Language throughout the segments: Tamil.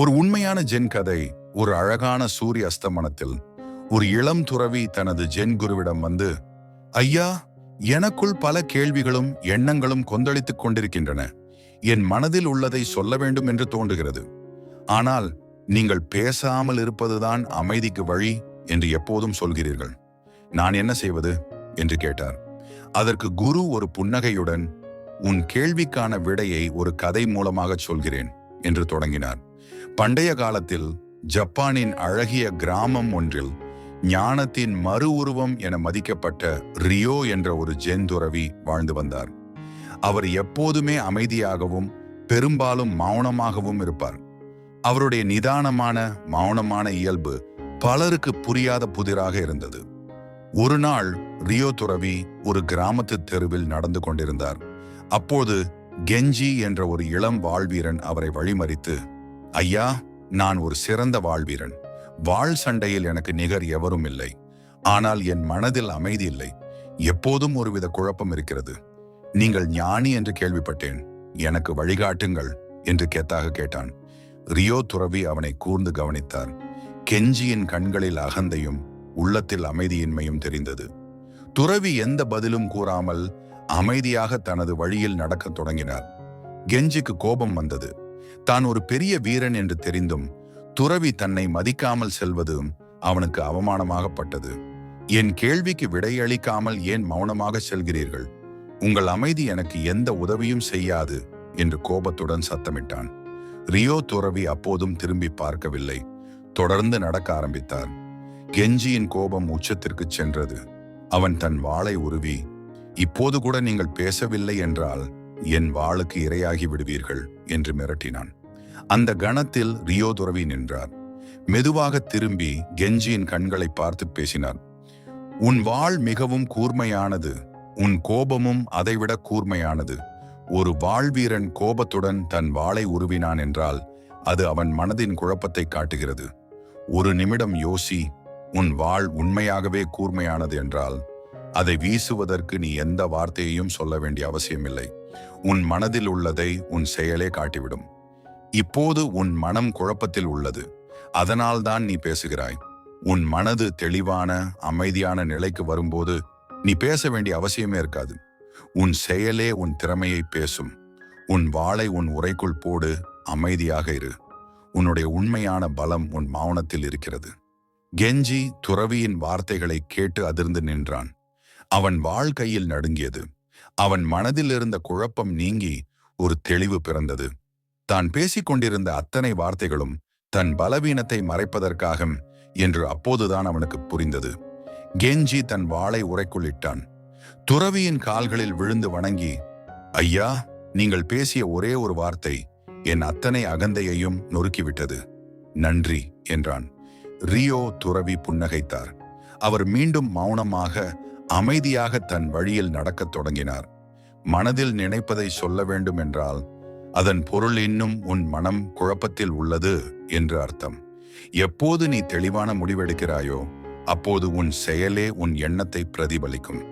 ஒரு உண்மையான ஜென் கதை ஒரு அழகான சூரிய அஸ்தமனத்தில் ஒரு இளம் துறவி தனது ஜென் குருவிடம் வந்து ஐயா எனக்குள் பல கேள்விகளும் எண்ணங்களும் கொந்தளித்துக் கொண்டிருக்கின்றன. என் மனதில் உள்ளதை சொல்ல வேண்டும் என்று தோன்றுகிறது. ஆனால் நீங்கள் பேசாமல் இருப்பதுதான் அமைதிக்கு வழி என்று எப்போதும் சொல்கிறீர்கள். நான் என்ன செய்வது? என்று கேட்டார். அதற்கு குரு ஒரு புன்னகையுடன் உன் கேள்விக்கான விடையை ஒரு கதை மூலமாக சொல்கிறேன் என்று தொடங்கினார். பண்டைய காலத்தில் ஜப்பானின் அழகிய கிராமம் ஒன்றில் ஞானத்தின் மறு உருவம் என மதிக்கப்பட்ட ரியோ என்ற ஒரு ஜென் துறவி வாழ்ந்து வந்தார். அவர் எப்போதுமே அமைதியாகவும் பெரும்பாலும் மௌனமாகவும் இருப்பார். அவருடைய நிதானமான மௌனமான இயல்பு பலருக்கு புரியாத புதிராக இருந்தது. ஒரு நாள் ரியோ துறவி ஒரு கிராமத்து தெருவில் நடந்து கொண்டிருந்தார். அப்போது கெஞ்சி என்ற ஒரு இளம் வாழ்வீரன் அவரை வழிமறித்து ஐயா நான் ஒரு சிறந்த வாழ்வீரன். வாழ் சண்டையில் எனக்கு நிகர் எவரும் இல்லை. ஆனால் என் மனதில் அமைதி இல்லை. எப்போதும் ஒருவித குழப்பம் இருக்கிறது. நீங்கள் ஞானி என்று கேள்விப்பட்டேன். எனக்கு வழிகாட்டுங்கள் என்று கேத்தாக கேட்டான். ரியோ துறவி அவனை கூர்ந்து கவனித்தார். கெஞ்சியின் கண்களில் அகந்தையும் உள்ளத்தில் அமைதியின்மையும் தெரிந்தது. துறவி எந்த பதிலும் கூறாமல் அமைதியாக தனது வழியில் நடக்கத் தொடங்கினார். கெஞ்சிக்கு கோபம் வந்தது. தான் ஒரு பெரிய வீரன் என்று தெரிந்தும் துறவி தன்னை மதிக்காமல் செல்வதும் அவனுக்கு அவமானமாகப்பட்டது. என் கேள்விக்கு விடையளிக்காமல் ஏன் மௌனமாக செல்கிறீர்கள்? உங்கள் அமைதி எனக்கு எந்த உதவியும் செய்யாது என்று கோபத்துடன் சத்தமிட்டான். ரியோ துறவி அப்போதும் திரும்பி பார்க்கவில்லை. தொடர்ந்து நடக்க ஆரம்பித்தார். கெஞ்சியின் கோபம் உச்சத்திற்கு சென்றது. அவன் தன் வாளை உருவி இப்போது கூட நீங்கள் பேசவில்லை என்றால் என் வாளுக்கு இரையாகி விடுவீர்கள் என்று மிரட்டினான். அந்த கணத்தில் ரியோ துறவி நின்றார். மெதுவாக திரும்பி கெஞ்சியின் கண்களை பார்த்து பேசினார். உன் வாழ் மிகவும் கூர்மையானது. உன் கோபமும் அதைவிட கூர்மையானது. ஒரு வாழ்வீரன் கோபத்துடன் தன் வாளை உருவினான் என்றால் அது அவன் மனதின் குழப்பத்தை காட்டுகிறது. ஒரு நிமிடம் யோசி உன் வாழ் உண்மையாகவே கூர்மையானது என்றால் அதை வீசுவதற்கு நீ எந்த வார்த்தையையும் சொல்ல வேண்டிய அவசியமில்லை. உன் மனதில் உள்ளதை உன் செயலே காட்டிவிடும். இப்போது உன் மனம் குழப்பத்தில் உள்ளது. அதனால்தான் நீ பேசுகிறாய். உன் மனது தெளிவான அமைதியான நிலைக்கு வரும்போது நீ பேச வேண்டிய அவசியமே இருக்காது. உன் செயலே உன் திறமையை பேசும். உன் வாளை உன் உரைக்குள் போடு அமைதியாக இரு. உன்னுடைய உண்மையான பலம் உன் மௌனத்தில் இருக்கிறது. கெஞ்சி துறவியின் வார்த்தைகளை கேட்டு அதிர்ந்து நின்றான். அவன் வாழ்க்கையில் நடுங்கியது. அவன் மனதில் இருந்த குழப்பம் நீங்கி ஒரு தெளிவு பிறந்தது. தான் பேசிக்கொண்டிருந்த அத்தனை வார்த்தைகளும் தன் பலவீனத்தை மறைப்பதற்காக என்று அப்போதுதான் அவனுக்கு புரிந்தது. கெஞ்சி தன் வாளை உரைக்குள்ளிட்டான் துறவியின் கால்களில் விழுந்து வணங்கி ஐயா நீங்கள் பேசிய ஒரே ஒரு வார்த்தை என் அத்தனை அகந்தையையும் நொறுக்கிவிட்டது. நன்றி என்றான். ரியோ துறவி புன்னகைத்தார். அவர் மீண்டும் மௌனமாக அமைதியாக தன் வழியில் நடக்கத் தொடங்கினார். மனதில் நினைப்பதை சொல்ல வேண்டும் என்றால் அதன் பொருள் இன்னும் உன் மனம் குழப்பத்தில் உள்ளது என்று அர்த்தம். எப்போது நீ தெளிவான முடிவெடுக்கிறாயோ அப்போது உன் செயலே உன் எண்ணத்தை பிரதிபலிக்கும்.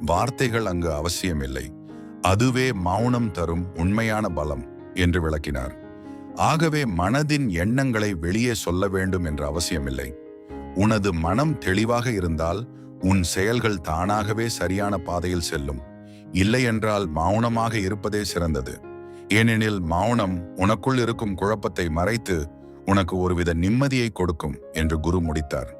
வார்த்தைகள் அங்கு அவசியமில்லை. அதுவே மௌனம் தரும் உண்மையான பலம் என்று விளக்கினார். ஆகவே மனதின் எண்ணங்களை வெளியே சொல்ல வேண்டும் என்ற அவசியமில்லை. உனது மனம் தெளிவாக இருந்தால் உன் செயல்கள் தானாகவே சரியான பாதையில் செல்லும். இல்லையென்றால் மௌனமாக இருப்பதே சிறந்தது. ஏனெனில் மௌனம் உனக்குள் இருக்கும் குழப்பத்தை மறைத்து உனக்கு ஒருவித நிம்மதியை கொடுக்கும் என்று குரு முடித்தார்.